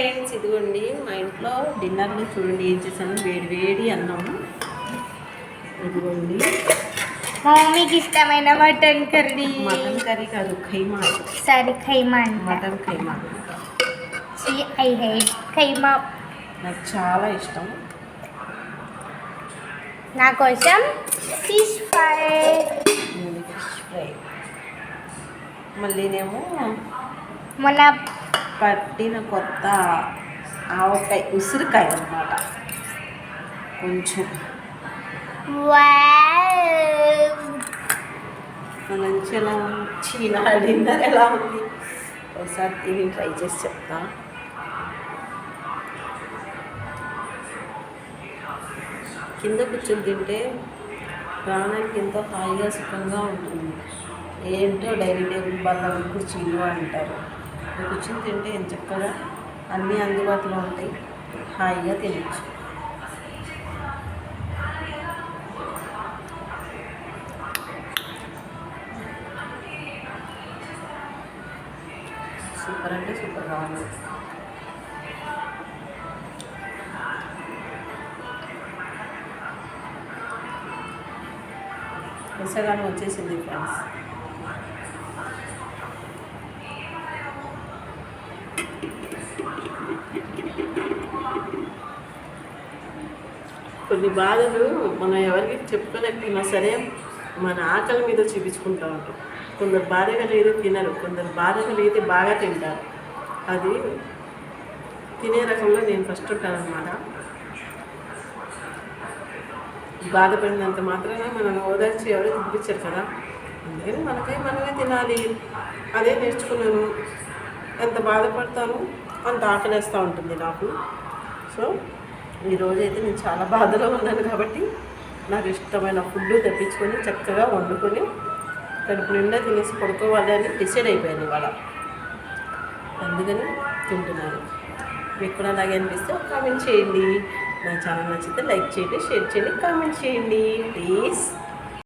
Friends ఇదిగోండి మా ఇంట్లో డిన్నర్లో చూడండి ఏం చేశాను? వేడి వేడి అన్నం. ఇదిగోండి. మమ్మీకి ఇష్టమైన మటన్ కర్రీ. మటన్ కర్రీ కాదు keema sorry keema mutton keema I hate keema నాకు చాలా ఇష్టం. నా కోసం ఫిష్ ఫ్రై. Fish fry. మళ్ళీనేమో మన పట్టిన కొత్త ఆవకాయ ఉసిరికాయ అన్నమాట. కొంచెం. మంచి ఎలా చీనా డిన్నర్ ఎలా ఉంది? ఒకసారి తిని ట్రై చేసి చెప్తా. కింద కూర్చొని తింటే ప్రాణానికి ఎంతో హాయిగా సుఖంగా ఉంటుంది. ఏంటో డైనింగ్ టేబుల్ బల్ల కుర్చీలు అంటారు. ఇక్కడ కూర్చొని తింటే ఎంత చక్కగా అన్నీ అందుబాటులో ఉంటాయి. హాయిగా తినచ్చు. సూపర్ అంటే సూపర్గా ఉంది విసగానం వచ్చేసింది ఫ్రెండ్స్. కొన్ని బాధలు మనం ఎవరికి చెప్పుకోలేకపోయినా సరే మన ఆకలి మీద చూపించుకుంటూ ఉంటాం. కొందరు బాధగా లేదు తినరు. కొందరు బాధగా లేదు బాగా తింటారు. అది తినే రకంలో నేను ఫస్ట్ ఉంటానన్నమాట. బాధపడినంత మాత్రాన మనం ఓదార్చి ఎవరు తినిపించారు కదా? అందుకని మనకై మనమే తినాలి. అదే నేర్చుకున్నాను. ఎంత బాధపడతాను? అంత ఆకలేస్తూ ఉంటుంది నాకు. సో ఈరోజు అయితే నేను చాలా బాధలో ఉన్నాను కాబట్టి నాకు ఇష్టమైన ఫుడ్ తెప్పించుకొని చక్కగా వండుకొని కడుపు నిండా తినేసి పడుకోవాలి అని డిసైడ్ అయిపోయాను ఇవాళ. అందుకని తింటున్నాను. మీకు కూడా అలాగే అనిపిస్తే కామెంట్ చేయండి. నా ఛానల్ నచ్చితే లైక్ చేయండి షేర్ చేయండి కామెంట్ చేయండి. ప్లీజ్.